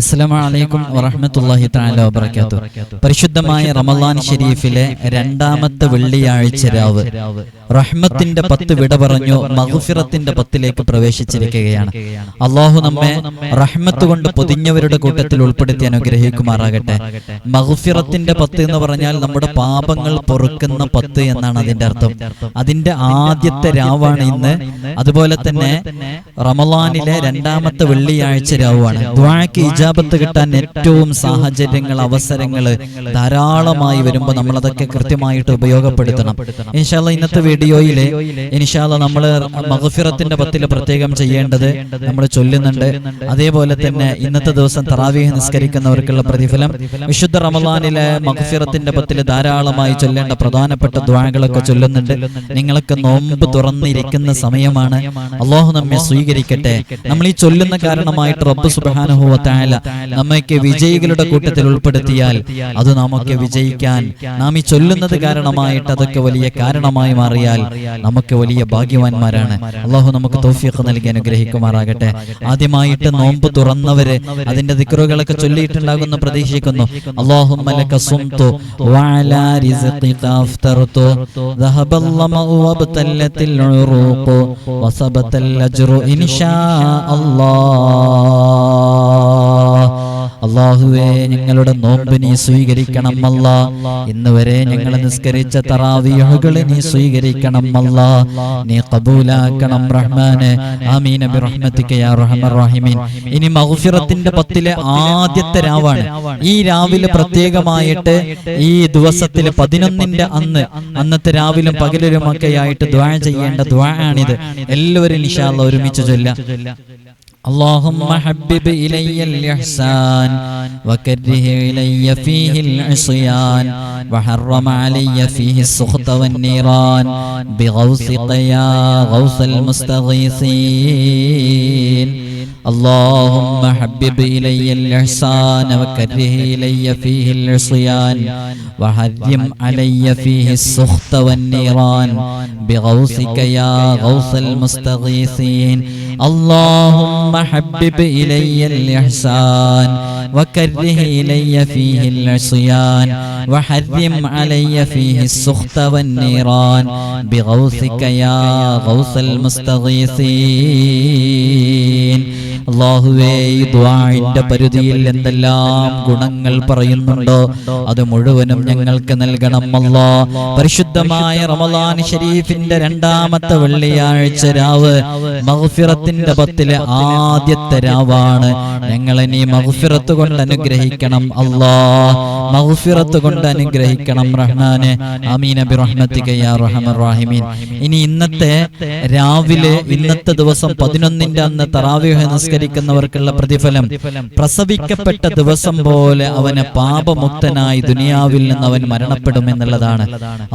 അസ്സലാമു വറഹമത്തല്ലാഹി തആല വബറകാത്തു. പരിശുദ്ധമായ റമളാൻ ഷെരീഫിലെ രണ്ടാമത്തെ വെള്ളിയാഴ്ച രാവ്. റഹ്മത്തിന്റെ പത്ത് വിട പറഞ്ഞു മഹുഫിറത്തിന്റെ പത്തിലേക്ക് പ്രവേശിച്ചിരിക്കുകയാണ്. അള്ളാഹു നമ്മെ റഹ്മത്ത് കൊണ്ട് പൊതിഞ്ഞവരുടെ കൂട്ടത്തിൽ ഉൾപ്പെടുത്തി അനുഗ്രഹിക്കുമാറാകട്ടെ. മഹുഫിറത്തിന്റെ പത്ത് എന്ന് പറഞ്ഞാൽ നമ്മുടെ പാപങ്ങൾ പൊറുക്കുന്ന പത്ത് എന്നാണ് അതിന്റെ അർത്ഥം. അതിന്റെ ആദ്യത്തെ രാവാണ് ഇന്ന്. അതുപോലെ തന്നെ റമളാനിലെ രണ്ടാമത്തെ വെള്ളിയാഴ്ച രാവാണ്. ദ്വാക്ക് ഇജാബത്ത് കിട്ടാൻ ഏറ്റവും സാഹചര്യങ്ങൾ അവസരങ്ങൾ ധാരാളമായി വരുമ്പോൾ നമ്മൾ അതൊക്കെ കൃത്യമായിട്ട് ഉപയോഗപ്പെടുത്തണം. ഇൻഷാല്ല ഇന്നത്തെ വീഡിയോയിൽ ഇൻഷാല്ല നമ്മൾ മഹഫിറത്തിന്റെ പത്തിൽ പ്രത്യേകം ചെയ്യേണ്ടത് നമ്മൾ ചൊല്ലുന്നുണ്ട്. അതേപോലെ തന്നെ ഇന്നത്തെ ദിവസം തറാവീഹ് നിസ്കരിക്കുന്നവർക്കുള്ള പ്രതിഫലം. വിശുദ്ധ റമലാനിലെ മഹഫിറത്തിന്റെ പത്തിൽ ധാരാളമായി ചൊല്ലേണ്ട പ്രധാനപ്പെട്ട ദ്വാരകളൊക്കെ ചൊല്ലുന്നുണ്ട്. നിങ്ങൾക്ക് നോമ്പ് തുറന്നിരിക്കുന്ന സമയമാണ്. അള്ളാഹു നമ്മെ സ്വീകരിക്കട്ടെ. നമ്മൾ ഈ ചൊല്ലുന്ന കാരണമായിട്ട് റബ്ബ് സുബാനുഭവത്തായ നമ്മയ്ക്ക് വിജയികളുടെ കൂട്ടത്തിൽ ഉൾപ്പെടുത്തിയാൽ അത് നമുക്ക് വിജയിക്കാൻ നാം ഈ ചൊല്ലുന്നത് കാരണമായിട്ട് അതൊക്കെ വലിയ കാരണമായി മാറിയാൽ നമുക്ക് വലിയ ഭാഗ്യവാന്മാരാണ് അള്ളാഹു നമുക്ക് തോഫിയൊക്കെ നൽകി അനുഗ്രഹിക്കുമാറാകട്ടെ ആദ്യമായിട്ട് നോമ്പ് തുറന്നവര് അതിന്റെ ദിക്റുകളൊക്കെ ചൊല്ലിയിട്ടുണ്ടാകുന്ന പ്രതീക്ഷിക്കുന്നു اللهم لك صمت وعلى رزقك أفطرت ذهب الظمأ وابتلت العروق وثبت الأجر إن شاء الله അള്ളാഹുവേ ഞങ്ങളുടെ നോമ്പ് നീ സ്വീകരിക്കണം അല്ല. ഇന്ന് വരെ ഞങ്ങൾ നിസ്കരിച്ച തറാവിയഹുകൾ നീ സ്വീകരിക്കണം അല്ല. നീ കബൂലാക്കണം റഹ്മാന്. ആമീൻ ബി റഹ്മത്തിക യാ റഹ്മൻ. ഇനി മഹുഫിറത്തിന്റെ പത്തിലെ ആദ്യത്തെ രാവാണ്. ഈ രാവിലെ പ്രത്യേകമായിട്ട് ഈ ദിവസത്തിലെ പതിനൊന്നിന്റെ അന്ന് അന്നത്തെ രാവിലും പകലിലുമൊക്കെ ആയിട്ട് ദ്വാ ചെയ്യേണ്ട ദ്വാ ആണിത്. എല്ലാവരും നിഷാല്ല ഒരുമിച്ച് ചൊല്ലാം اللهم حبب إلي الإحسان وكره إلي فيه العصيان وحرم علي فيه السخط والنيران بغوثك يا غوث المستغيثين. اللهم حبب إلي الإحسان وكره إلي فيه العصيان وحرم علي فيه السخط والنيران بغوثك يا غوث المستغيثين اللهم حبب إلي الإحسان وكره إلي فيه العصيان وحرم علي فيه السخط والنيران بغوثك يا غوث المستغيثين അള്ളാഹുവേ ഈ ദ്വാഴിന്റെ പരിധിയിൽ എന്തെല്ലാം ഗുണങ്ങൾ പറയുന്നുണ്ടോ? അത് മുഴുവനും ഞങ്ങൾക്ക് നൽകണം അല്ലാ പരിശുദ്ധമായ റമദാൻ ഷരീഫിന്റെ രണ്ടാമത്തെ വെള്ളിയാഴ്ച രാവ് മഹഫിറത്തിന്റെ പത്തിലെ ആദ്യത്തെ രാവാണ്. ഞങ്ങളെ നീ മഹഫിറത്ത് കൊണ്ട് അനുഗ്രഹിക്കണം അല്ലാ മഹഫിറത്ത് കൊണ്ട് അനുഗ്രഹിക്കണം റഹ്മാനെ. അമീന അബി റഹ്മത്തിക യാ റഹ്മർ റഹീമീൻ ഇനി ഇന്നത്തെ രാവിലെ ഇന്നത്തെ ദിവസം പതിനൊന്നിന്റെ അന്ന് തറാവിഹ് നിസ്കരിക്കുന്നവർക്കുള്ള പ്രതിഫലം. പ്രസവിക്കപ്പെട്ട ദിവസം പോലെ അവന് പാപമുക്തനായി ദുനിയാവിൽ നിന്ന് അവൻ മരണപ്പെടും എന്നുള്ളതാണ്.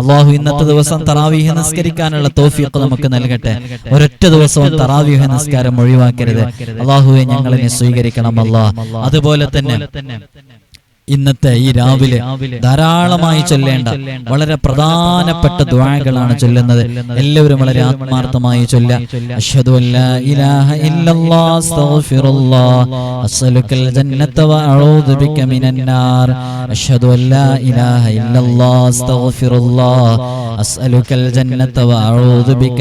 അള്ളാഹു ഇന്നത്തെ ദിവസം തറാവീഹ് നിസ്കരിക്കാനുള്ള തോഫിയൊക്കെ നമുക്ക് നൽകട്ടെ. ഒരൊറ്റ ദിവസവും തറാവീഹ് നിസ്കാരം ഒഴിവാക്കരുത്. അള്ളാഹുവെ ഞങ്ങളെ സ്വീകരിക്കണം അല്ലാ അതുപോലെ തന്നെ ഇന്നത്തെ ഈ രാവിലെ ധാരാളമായി ചൊല്ലേണ്ട വളരെ പ്രധാനപ്പെട്ട ദുആകളാണ് ചൊല്ലുന്നത്. എല്ലാവരും വളരെ ആത്മാർത്ഥമായി ചൊല്ല അഷ്ഹദു ഇല്ലല്ലാഹ് അസ്തഗ്ഫിറുല്ലാഹ്. അസ്അലുക്കൽ ജന്നത വഅഊദു ബിക അഷ്ഹദു ഇല്ലല്ലാഹ് അസ്തഗ്ഫിറുല്ലാഹ്. അസ്അലുക്കൽ ജന്നത വഅഊദു ബിക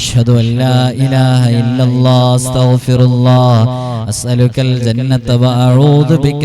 അഷ്ഹദു ഇല്ലല്ലാഹ് അസ്തഗ്ഫിറുല്ലാഹ്. അസ്അലുക്കൽ ജന്നത വഅഊദു ബിക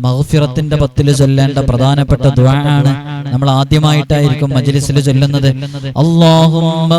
മഹഫിറത്തിന്റെ പത്തിൽ ചൊല്ലേണ്ട പ്രധാനപ്പെട്ട ദ്വാ ആണ് നമ്മൾ ആദ്യമായിട്ടായിരിക്കും മജ്ലിസിൽ ചൊല്ലുന്നത്. അല്ലാഹുമ്മ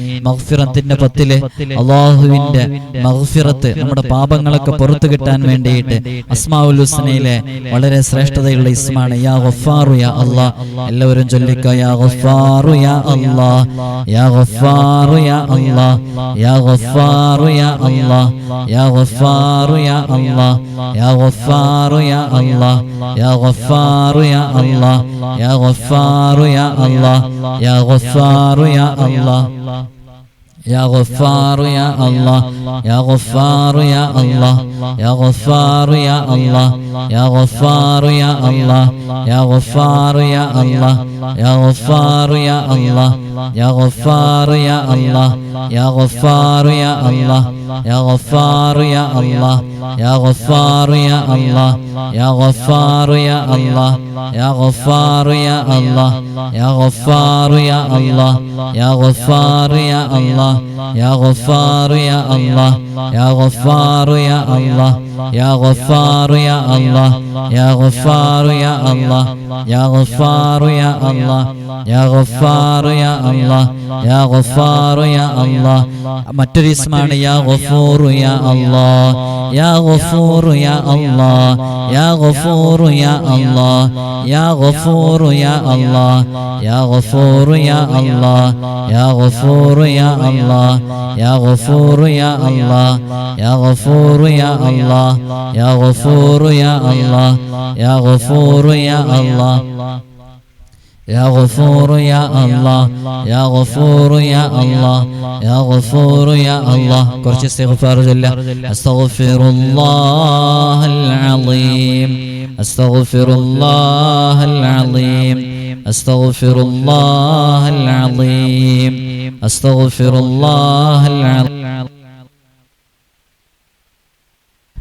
മഹ്ഫിറത്തിന്റെ പത്തിൽ അള്ളാഹുവിന്റെ മഹ്ഫിറത്ത് നമ്മുടെ പാപങ്ങളൊക്കെ പുറത്തു കിട്ടാൻ വേണ്ടിയിട്ട് അസ്മാവുൽ ഹുസ്നയിലെ വളരെ ശ്രേഷ്ഠതയുള്ള ഇസ്മാണ് യാ ഗഫാറു യാ അല്ലാ എല്ലാവരും ചൊല്ലിക്കോ യാ ഗഫാറു യാ അല്ലാ യാ ഗഫാറു യാ അല്ലാ യാ ഗഫാറു യാ അല്ലാ യാ ഗഫാറു യാ അല്ലാ യാ ഗഫാറു യാ അല്ലാ യാ ഗഫാറു യാ അല്ലാ യാ ഗഫാറു യാ അല്ലാ യാ ഗഫാറു യാ അല്ലാ يا غفار يا الله يا غفار يا الله يا غفار يا الله يا غفار يا الله يا غفار يا الله يا غفار يا الله يا غفار يا الله يا غفار يا الله يا غفار يا الله يا غفار يا الله يا غفار يا الله يا غفار يا الله يا غفار يا الله يا غفار يا الله يا غفار يا الله يا غفار يا الله يا غفار يا الله يا غفار يا الله يا غفار يا الله يا غفار يا الله يا غفار يا الله മറ്റൊരു ഇസ്മാണ് യാ ഗഫൂർ യാ അല്ലാഹ് യാ ഗഫൂർ യാ അല്ലാഹ് യാ ഗഫൂർ യാ അല്ലാഹ് യാ ഗഫൂർ യാ അല്ലാഹ് യാ ഗഫൂർ യാ അല്ലാഹ് യാ ഗഫൂർ യാ അല്ലാഹ് യാ ഗഫൂർ യാ അല്ലാഹ് യാ ഗഫൂർ യാ അല്ലാഹ് യാ ഗഫൂർ യാ അല്ലാഹ് യാ ഗഫൂർ യാ അല്ലാഹ് يا غفور يا الله يا غفور يا الله. يا غفور يا الله. كرش استغفار الله أستغفر الله العظيم. أستغفر الله العظيم. أستغفر الله العظيم. أستغفر الله العظيم.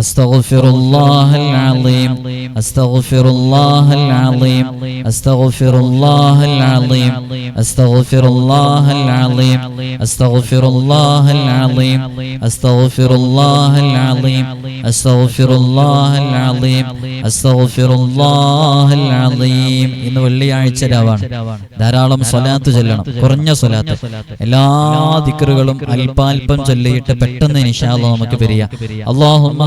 أستغفر الله العظيم أستغفر الله العظيم أستغفر الله العظيم أستغفر الله العظيم أستغفر الله العظيم أستغفر الله العظيم أستغفر الله العظيم أستغفر الله العظيم ഇന്ന് വെള്ളിയാഴ്ച രാവാണ് ധാരാളം സ്വലാത്ത് ചൊല്ലണം കുറഞ്ഞ സ്വലാത്ത് എല്ലാ ദിക്കറുകളും അല്പാൽപ്പം ചൊല്ലിയിട്ട് പെട്ടെന്ന് ഇൻഷാല്ല നമുക്ക് പിരിയാം അള്ളാഹുമ്മ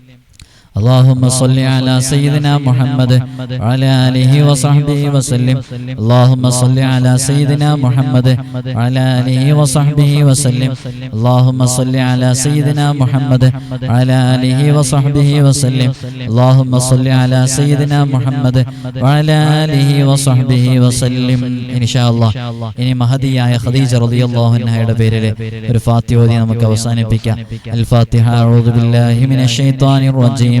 اللهم صل على سيدنا محمد وعلى آله وصحبه وسلم اللهم صل على سيدنا محمد وعلى آله وصحبه وسلم اللهم صل على سيدنا محمد وعلى آله وصحبه وسلم اللهم صل على سيدنا محمد وعلى آله وصحبه وسلم إن شاء الله ഇനി മഹദിയായ ഖദീജ റളിയല്ലാഹു അൻഹയുടെ പേരിൽ ഒരു ഫാത്തിഹ ഓതി നമുക്ക് അവസാനിപ്പിക്കാം അൽ ഫാത്തിഹ അഊദു ബില്ലാഹി മിനശ് ശൈത്വാനിർ റജീം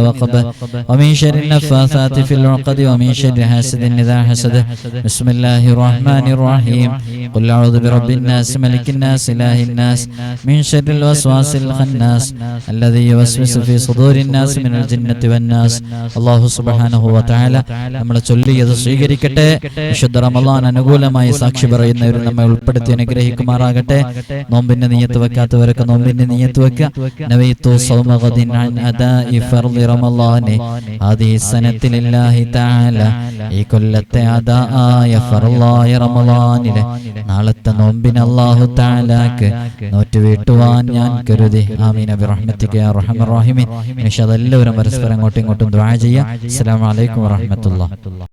وقب ومن شر النفاثات في العقد ومن شر حاسد إذا حسد. بسم الله الرحمن الرحيم. قل اعوذ برب الناس ملك الناس اله الناس من شر الوسواس الخناس الذي يوسوس في صدور الناس من الجنة والناس الله سبحانه وتعالى നമ്മൾ ചൊല്ലിയത് സ്വീകരിക്കട്ടെ വിശുദ്ധ റമളാൻ അനുകൂലമായി സാക്ഷി പറയുന്നവർ നമ്മെ ഉൾപ്പെടുത്തി അനുഗ്രഹിക്കുമാറാകട്ടെ നോമ്പിന്റെ നീയത്ത് വെക്കാത്തവരൊക്കെ നോമ്പിന്റെ നീയത്ത് വെക്കുക നവൈത്തു സൗമഗദിൻ അൻ അദാഇ ഫർളി റമളാനി ഹാദിഹി സനത്തി ലില്ലാഹി തആല ഈ കൊല്ലത്തെ അദാആയ ഫർളായ റമളാനിലെ നാളത്തെ നോമ്പിന് അള്ളാഹു താലാക്ക് നോറ്റ് വീട്ടുവാൻ ഞാൻ കരുതി. ആമീൻ. അബി യാ അർഹമർ പക്ഷെ എല്ലാവരും പരസ്പരം അങ്ങോട്ടും ഇങ്ങോട്ടും ദുആ ചെയ്യാം. അലൈക്കും വറഹ്മത്തുള്ളാഹി.